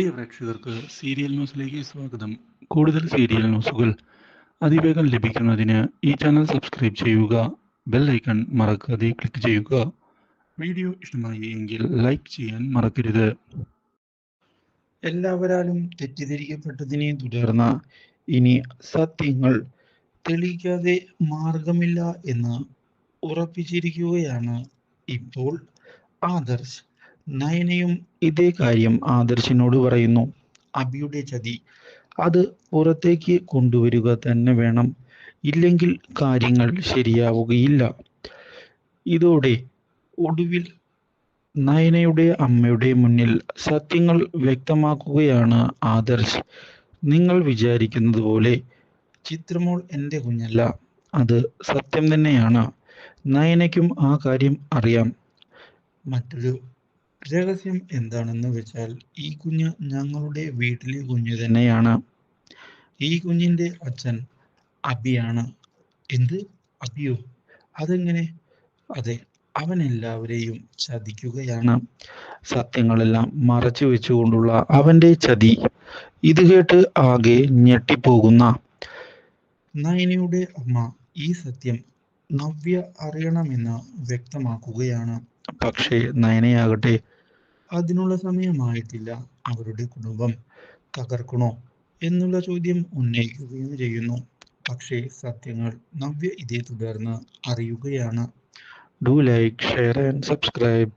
പ്രിയ പ്രേക്ഷകർക്ക് സീരിയൽ ന്യൂസിലേക്ക് സ്വാഗതം. കൂടുതൽ സീരിയൽ ന്യൂസുകൾ അതിവേഗം ലഭിക്കുന്നതിന് ഈ ചാനൽ സബ്സ്ക്രൈബ് ചെയ്യുക ബെൽ ഐക്കൺ മറക്കാതെ ക്ലിക്ക് ചെയ്യുക. വീഡിയോ ഇഷ്ടമായി എങ്കിൽ ലൈക്ക് ചെയ്യാൻ മറക്കരുത്. എല്ലാവരാലും തെറ്റിദ്ധരിക്കപ്പെട്ടതിനെ തുടർന്ന് ഇനി സത്യങ്ങൾ തെളിയിക്കാതെ മാർഗമില്ല എന്ന് ഉറപ്പിച്ചിരിക്കുകയാണ് ഇപ്പോൾ ആദർശ്. നയനയും ഇതേ കാര്യം ആദർശിനോട് പറയുന്നു. അബിയുടെ ചതി അത് പുറത്തേക്ക് കൊണ്ടുവരിക തന്നെ വേണം. ഇല്ലെങ്കിൽ കാര്യങ്ങൾ ശരിയാവുകയില്ല. ഇതോടെ ഒടുവിൽ നയനയുടെ അമ്മയുടെ മുന്നിൽ സത്യങ്ങൾ വ്യക്തമാക്കുകയാണ് ആദർശ്. നിങ്ങൾ വിചാരിക്കുന്നത് പോലെ ചിത്രമോൾ എന്റെ കുഞ്ഞല്ല അത് സത്യം തന്നെയാണ്. നയനയ്ക്കും ആ കാര്യം അറിയാം. മറ്റൊരു രഹസ്യം എന്താണെന്ന് വെച്ചാൽ ഈ കുഞ്ഞ് ഞങ്ങളുടെ വീട്ടിലെ കുഞ്ഞ് തന്നെയാണ്. ഈ കുഞ്ഞിന്റെ അച്ഛൻ അബിയാണ്. എന്ത്? അബിയോ? അതെങ്ങനെ? അതെ അവൻ എല്ലാവരെയും ചതിക്കുകയാണ്. സത്യങ്ങളെല്ലാം മറച്ചു വെച്ചുകൊണ്ടുള്ള അവന്റെ ചതി. ഇത് കേട്ട് ആകെ ഞെട്ടിപ്പോകുന്ന നയനയുടെ അമ്മ ഈ സത്യം നവ്യ അറിയണമെന്ന് വ്യക്തമാക്കുകയാണ്. പക്ഷേ നയനയാകട്ടെ അതിനുള്ള സമയമായിട്ടില്ല അവരുടെ കുടുംബം. തകർക്കണോ എന്നുള്ള ചോദ്യം ഉന്നയിക്കുകയും ചെയ്യുന്നു. പക്ഷേ സത്യങ്ങൾ നവ്യ ഇതേ തുടർന്ന് അറിയുകയാണ്. Do like share and subscribe